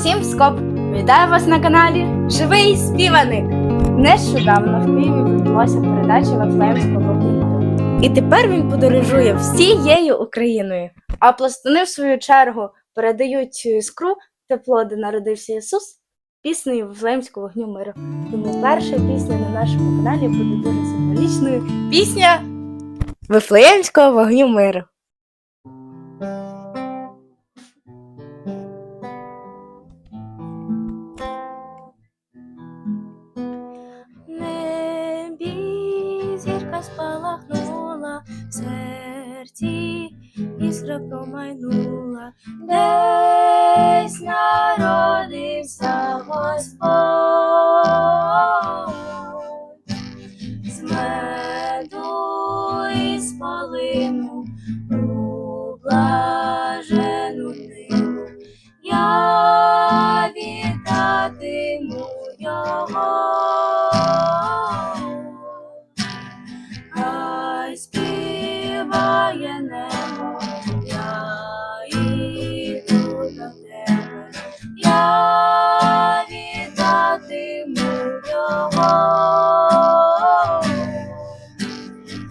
Всім скоп! Вітаю вас на каналі Живий співаник! Нещодавно в Києві відбулася передача Вафлеємського вогню. І тепер він подорожує всією Україною. А пластуни, в свою чергу, передають іскру тепло, де народився Ісус, піснею Вафлеємського вогню миру. Тому перша пісня на нашому каналі буде дуже символічною. Пісня Вифлеємського вогню миру. Спалахнула, в серці іскра промайнула, десь народився Господь, з меду і з полину у блажену диву. Я вітатиму його.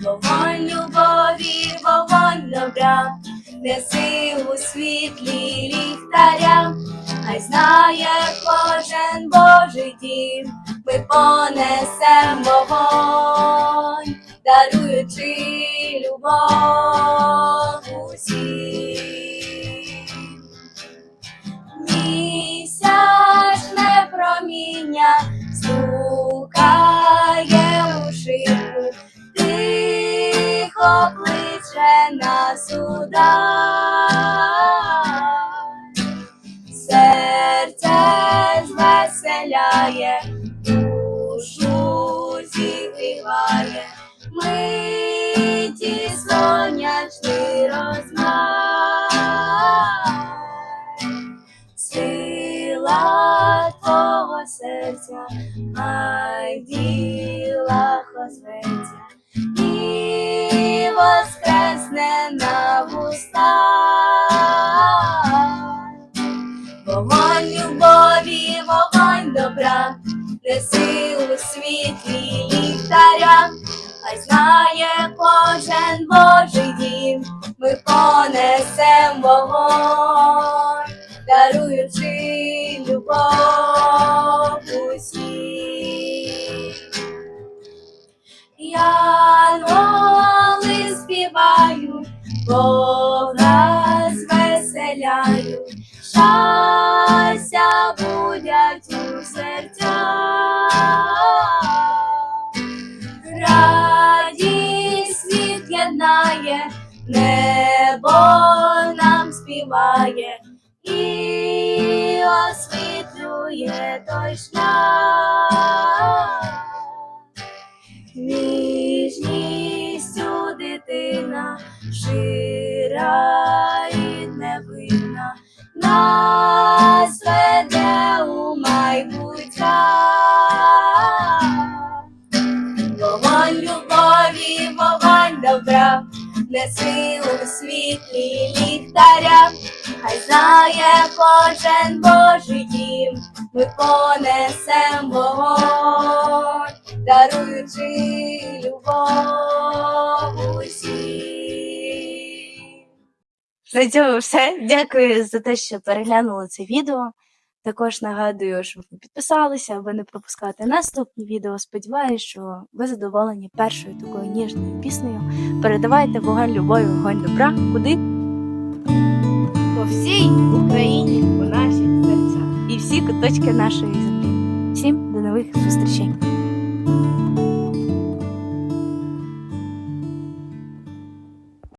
Вогонь любові, вогонь добра, неси у світлі ліхтаря, хай знає кожен Божий дім, ми понесемо вогонь, тихо кличе нас удар. Серце звеселяє, душу зігріває, миті сонячний розмах. Сила твого серця, хай діла озветься і воскресне на вустах. Вогонь любові, вогонь добра, неси у світлі ліхтаря, хай знає кожен Божий дім, ми понесем вогонь, даруючи любов Бога звеселяють, щастя будять у серцях. Радість світ єднає, небо нам співає і освітлює той шлях. Шира і невинна, нас веде у майбуття. Вогонь любові, вогонь добра, неси у світлі ліхтаря, хай знає кожен Божий дім, ми понесем вогонь, даруючи любов На цьому все. Дякую за те, що переглянули це відео. Також нагадую, щоб ви підписалися, аби не пропускати наступні відео. Сподіваюсь, що ви задоволені першою такою ніжною піснею. Передавайте вогонь любові, вогонь добра. Куди? По всій Україні, у наші серця і всі куточки нашої землі. Всім до нових зустрічей!